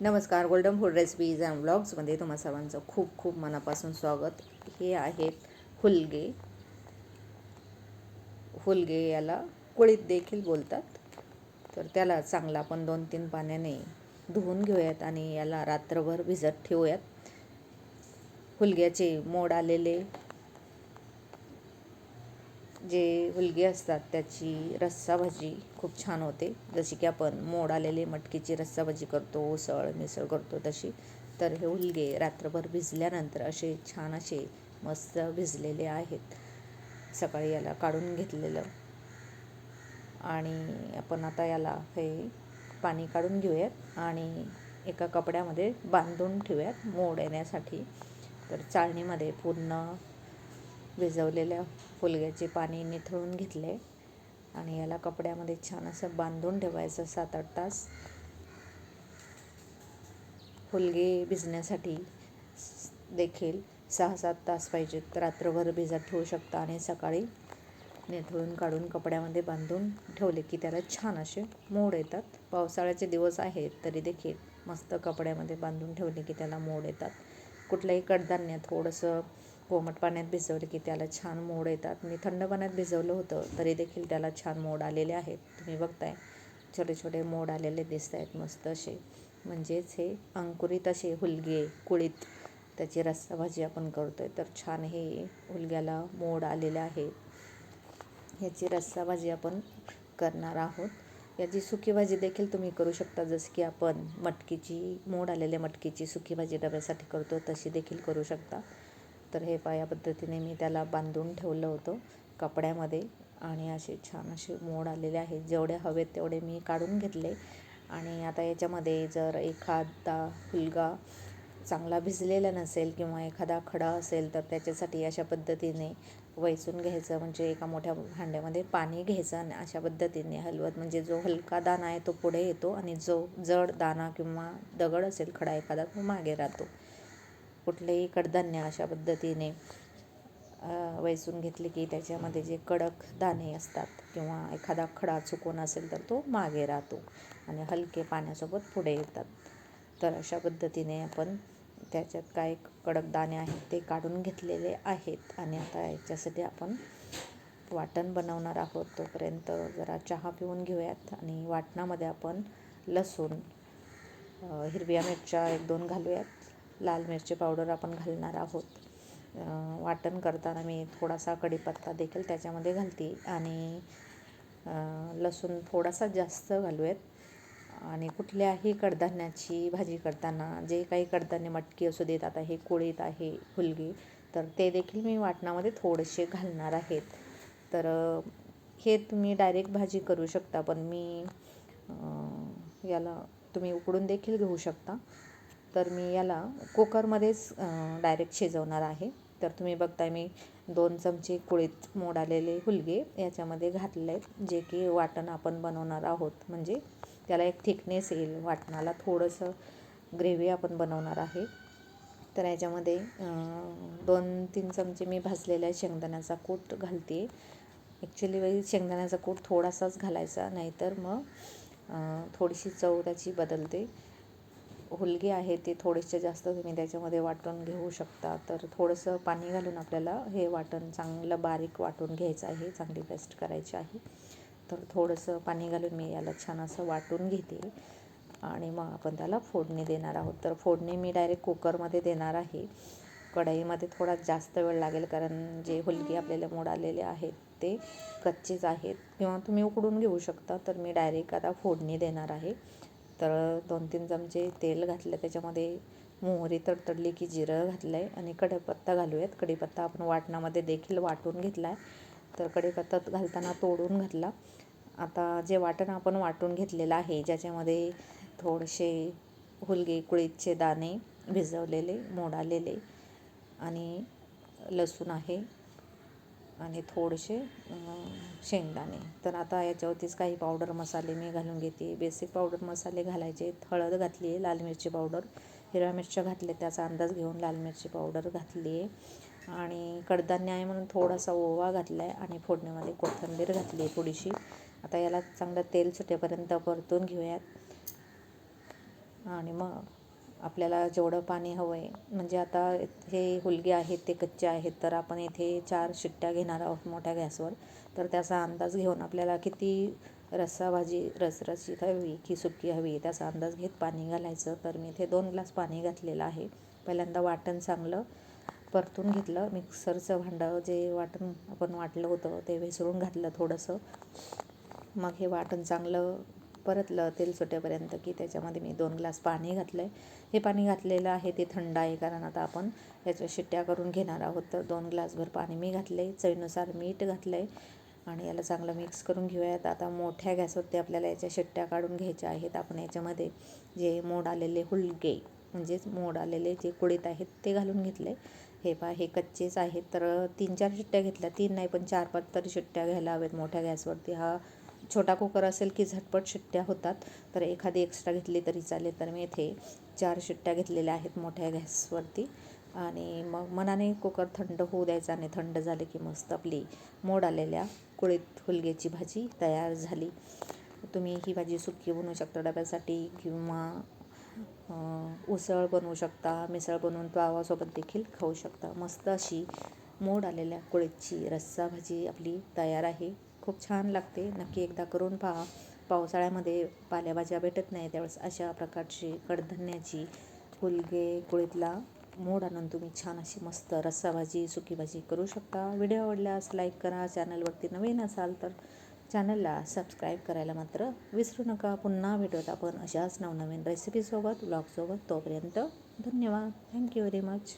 नमस्कार golden food recipes and ब्लॉग्समध्ये तुम्हा सर्वांचं खूप खूप मनापासून स्वागत. हे आहेत हुलगे. हुलगे याला कुळीत देखील बोलतात. तर त्याला चांगला आपण दोन तीन पाण्याने धुवून घेऊयात आणि याला रात्रभर भिजत ठेवूयात. हुलग्याचे मोड आलेले जे हुलगे असतात त्याची रस्सा भाजी खूप छान होते. जशी की आपण मोड आलेले मटकीची रस्सा भाजी करतो उसळ मिसळ करतो तशी. तर हे हुलगे रात्रभर भिजल्यानंतर असे छान असे मस्त भिजलेले आहेत. सकाळी याला काढून घेतलेलं. आणि आपण आता याला हे पाणी काढून घेऊयात आणि एका कपड्यामध्ये बांधून ठेवूयात मोड येण्यासाठी. तर चाळणीमध्ये पूर्ण भिजवलेल्या फुलग्याचे पाणी निथळून घेतले आणि याला कपड्यामध्ये छान असं बांधून ठेवायचं सात आठ तास. फुलगे भिजण्यासाठी देखील सहा सात तास पाहिजेत. रात्रभर भिजत ठेवू शकता आणि सकाळी निथळून काढून कपड्यामध्ये बांधून ठेवले की त्याला छान असे मोड येतात. पावसाळ्याचे दिवस आहेत तरी देखील मस्त कपड्यामध्ये बांधून ठेवले की त्याला मोड येतात. कुठलंही कडधान्य थोडंसं कोमट पाण्यात भिजवले की त्याला छान मोड येतात. मी थंड पाण्यात भिजवलं होतं तरी देखील त्याला छान मोड आलेले आहेत. तुम्ही बघताय छोटे छोटे मोड आलेले दिसत आहेत मस्त असे. म्हणजेच हे अंकुरित असे हुलगे कुळीत त्याची रस्सा भाजी आपण करतो आहे तर छान हे हुलग्याला मोड आलेले आहे ह्याची रस्सा भाजी आपण करणार आहोत. याची सुकी भाजी देखील तुम्ही करू शकता जसं की आपण मटकीची मोड आलेल्या मटकीची सुकी भाजी डब्यासाठी करतो तशी देखील करू शकता. तर हे पाया पद्धतीने मी त्याला बांधून ठेवलं होतं कपड्यामध्ये. आणि असे छान असे मोड आलेले आहेत. जेवढे हवेत तेवढे मी काढून घेतले. आणि आता याच्यामध्ये जर एखादा हुलगा चांगला भिजलेला नसेल किंवा एखादा खडा असेल तर त्याच्यासाठी अशा पद्धतीने वैसून घ्यायचं. म्हणजे एका मोठ्या भांड्यामध्ये पाणी घ्यायचं आणि अशा पद्धतीने हलवत. म्हणजे जो हलका दाणा आहे तो पुढे येतो आणि जो जड दाणा किंवा दगड असेल खडा एखादा तो मागे राहतो. कुठलेही कडधान्य अशा पद्धतीने वैसून घेतले की त्याच्यामध्ये जे कडक दाणे असतात किंवा एखादा खडा चुकून असेल तर तो मागे राहतो आणि हलके पाण्यासोबत पुढे येतात. तर अशा पद्धतीने आपण त्याच्यात काय कडक दाणे आहेत ते काढून घेतलेले आहेत आणि आता याच्यासाठी आपण वाटण बनवणार आहोत. तोपर्यंत जरा चहा पिऊन घेऊयात आणि वाटणामध्ये आपण लसूण हिरव्या मिरच्या एक दोन घालूयात. लाल मिरची पावडर आपण घालणार आहोत. वाटण करताना मी थोडासा कढीपत्ता देखील त्याच्यामध्ये घालते आणि लसूण थोडासा जास्त घालूयात. आणि कुठल्याही कडधान्याची भाजी करताना जे काही कडधान्य मटकी असू देत आता हे कुळीत आहे हुलगी तर ते देखील मी वाटणामध्ये थोडेसे घालणार आहेत. तर हे तुम्ही डायरेक्ट भाजी करू शकता पण मी याला तुम्ही उकडून देखील घेऊ शकता. तर मी याला कुकरमध्येच डायरेक्ट शिजवणार आहे. तर तुम्ही बघताय मी दोन चमचे कुळीत मोड आलेले हुलगे याच्यामध्ये घातले आहेत जे की वाटण आपण बनवणार आहोत. म्हणजे त्याला एक थिकनेस येईल वाटणाला थोडंसं ग्रेव्ही आपण बनवणार आहे. तर याच्यामध्ये दोन तीन चमचे मी भाजलेल्या शेंगदाण्याचा कूट घालते. ॲक्च्युली शेंगदाण्याचा कूट थोडासाच घालायचा नाहीतर मग थोडीशी चव त्याची बदलते. हुलगे आहे ते थोडेसे जास्त तुम्ही त्याच्यामध्ये वाटून घेऊ शकता. तर थोडंसं पाणी घालून आपल्याला हे वाटण चांगलं बारीक वाटून घ्यायचं आहे चांगली पेस्ट करायची आहे. तर थोडंसं पाणी घालून मी याला छान असं वाटून घेते आणि मग आपण त्याला फोडणी देणार आहोत. तर फोडणी मी डायरेक्ट कुकरमध्ये देणार आहे. कढईमध्ये थोडा जास्त वेळ लागेल कारण जे हुलगे आपल्याला मोडालेले आहेत ते कच्चेच आहेत. किंवा तुम्ही उकडून घेऊ शकता तर मी डायरेक्ट आता फोडणी देणार आहे. तर दोन तीन चमचे तेल घातलं त्याच्यामध्ये मोहरी तडतडली की जिरं घातलं आहे आणि कढीपत्ता घालूयात. कढीपत्ता आपण वाटणामध्ये देखील वाटून घेतला आहे तर कढीपत्ता घालताना तोडून घातला. आता जे वाटण आपण वाटून घेतलेलं आहे ज्याच्यामध्ये थोडेसे हुलगे कुळीतचे दाणे भिजवलेले मोडालेले आणि लसूण आहे. आणि थोडेसे शेंगदाणे. तर आता याच्यावरतीच काही पावडर मसाले मी घालून घेते. बेसिक पावडर मसाले घालायचे. हळद घातली आहे लाल मिरची पावडर हिरव्या मिरच्या घातल्या त्याचा अंदाज घेऊन लाल मिरची पावडर घातली आहे आणि कडधान्य आहे म्हणून थोडासा ओवा घातला आहे आणि फोडणीमध्ये कोथिंबीर घातली आहे थोडीशी. आता याला चांगलं तेल सुटेपर्यंत परतून घेऊयात. आणि मग आपल्याला जेवढं पाणी हवं आहे म्हणजे आता हे हुलगे आहेत ते कच्चे आहेत तर आपण येथे चार शिट्ट्या घेणार आहोत मोठ्या गॅसवर. तर त्याचा अंदाज घेऊन आपल्याला किती रस्सा भाजी रसरशीत हवी की सुकी हवी त्याचा अंदाज घेत पाणी घालायचं. तर मी इथे दोन ग्लास पाणी घातलेलं आहे. पहिल्यांदा वाटण चांगलं परतून घेतलं. मिक्सरचं भांडं जे वाटण आपण वाटलं होतं ते विसरून घातलं थोडंसं. मग हे वाटण चांगलं परतलं तेल सुटेपर्यंत की त्याच्यामध्ये मी दोन ग्लास पाणी घातलं आहे हे पाणी घातलेलं आहे ते थंड आहे कारण आता आपण ह्याच्या शिट्ट्या करून घेणार आहोत. तर दोन ग्लासभर पाणी मी घातलं आहे चवीनुसार मीठ घातलं आहे आणि याला चांगलं मिक्स करून घेऊयात. आता मोठ्या गॅसवरती आपल्याला याच्या शिट्ट्या काढून घ्यायच्या आहेत. आपण याच्यामध्ये जे मोड आलेले हुलगे म्हणजेच मोड आलेले जे कुडीत आहेत ते घालून घेतले हे पा हे कच्चेच आहेत. तर तीन चार शिट्ट्या घेतल्या. तीन नाही पण चार पाच तरी शिट्ट्या घ्यायला हवेत मोठ्या गॅसवरती. हा छोटा कुकर असेल की झटपट शिट्ट्या होतात तर एखादी एक्स्ट्रा घेतली तरी चालेल. तर मी इथे चार शिट्ट्या घेतलेल्या आहेत मोठ्या गॅसवरती. आणि मग मनाने कुकर थंड होऊ द्यायचा आणि थंड झाले की मस्त आपली मोड आलेल्या कुळीत हुलग्याची भाजी तयार झाली. तुम्ही ही भाजी सुकी बनवू शकता डब्यासाठी किंवा उसळ बनवू शकता मिसळ बनवून पावासोबत देखील खाऊ शकता. मस्त अशी मोड आलेल्या कुळीतची रस्सा भाजी आपली तयार आहे. खूप छान लागते. नक्की एकदा करून पहा. पावसाळ्यामध्ये पालेभाज्या भेटत नाही त्यावेळेस अशा प्रकारची कडधान्याची फुलगे कुळीतला मोड आणून तुम्ही छान अशी मस्त रस्सा भाजी सुकी भाजी करू शकता. व्हिडिओ आवडल्यास लाईक करा. चॅनलवरती नवीन असाल तर चॅनलला सबस्क्राईब करायला मात्र विसरू नका. पुन्हा भेटूत आपण अशाच नवनवीन रेसिपीसोबत ब्लॉगसोबत. तोपर्यंत धन्यवाद. Thank you very much.